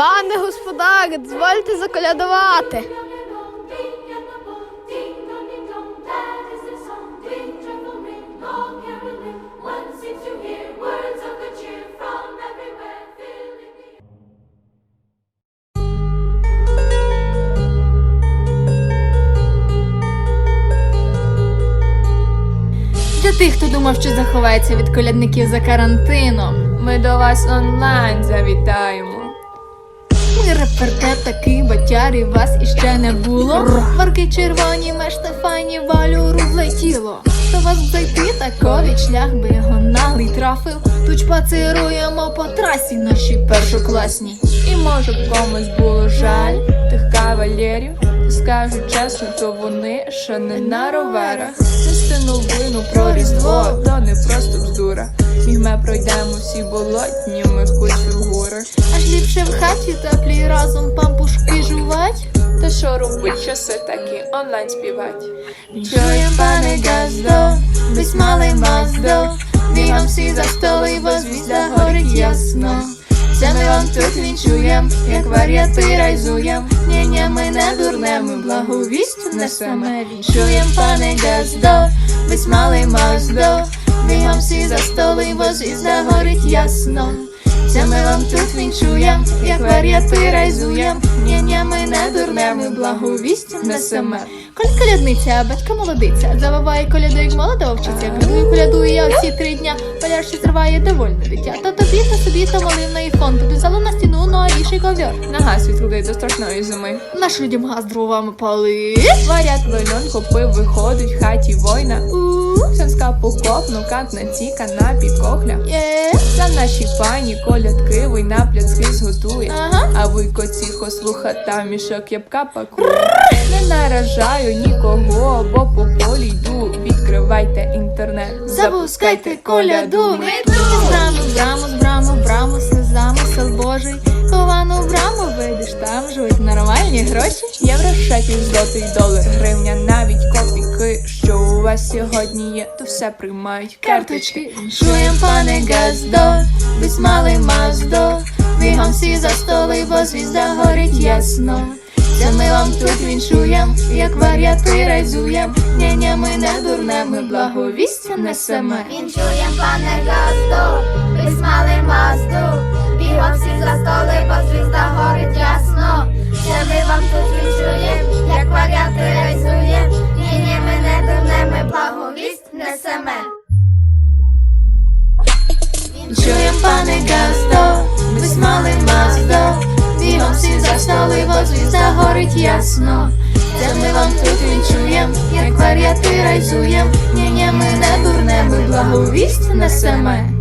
Пане господаре, дозвольте заколядувати. Для тих, хто думав, що заховається від колядників за карантином, ми до вас онлайн завітаємо. Репертер такий батярі, вас іще не було. Марки червоні, мешта файні, валюру влетіло. До вас зайти таковий шлях би гоналий трафив. Тут шпацируємо по трасі наші першокласні. І може б комусь було жаль тих кавалерів. Скажу чесно, то вони ще не на роверах. Нести новину про різдво, то не просто бздура. Ми пройдемо всі болотні, ми хоч у горах. Аж ліпше в хаті теплі разом пампушки жувать. Та що робить часи такі онлайн співать? Чуєм, пане газдо, весь малий маздо, бігом всі за столи, бо звізда горить ясно. Це ми вам тут вінчуєм, як вар'яти райзуєм. Ні, ні, ми не дурне, ми благовість несеме. Вінчуєм, пане газдо, весь малий маздо, бігом всі за столи, бо звізда горить ясно. Це ми вам тут вінчуєм, як вар'яти райзуєм. Ні, ми не дурне, ми благовість несеме. Коль колядниця, батька молодиця, завиває коляду, як молода овчиця. Колядую, колядую я всі три дня, поляші зриває довольне дитя. То тобі, то собі, то малинний фон, туди залу на стіну, ну а вішай ковер. Нага світлий до страшної зими. Наш людям газ дровами пали. Варять льон, копив, виходить в хаті война. Сенська покопну, кат на цій канапі кохля. За наші пані колядки, ви на пляцки зготує. А ви коціхо слухата, мішок ябка пакує. Не наражаю нікого, бо по полі йду. Відкривайте інтернет, запускайте коляду. Ми тут з браму, з браму, браму, замисел божий. Ховану в браму вийдеш, там живуть нормальні гроші. Євро, шекель, злотий долар, гривня, навіть копійки. Що у вас сьогодні є, то все приймають карточки. Чуєм, пане газдо, весь малий маздо. Бігом всі за столи, бо звізда горить ясно. Це ми вам тут віншуєм, як вар'яти райзуєм. Ня-ня, ми не дурне, ми благовістя несеме. Вінчуєм, пане газдо, весь малий мазду, бігом всі за столи, бо звізда горить ясно. Це ми вам тут вінчуєм, як вар'яти рейзуєм. Ні, ми не дурне, ми благовість несеме. Чуєм, пане газдо, за звізда горить ясно. Це ми вам тут вінчуєм, як вар'яти райзуєм. Ні-ні, ми не дурне, ми благовість несеме.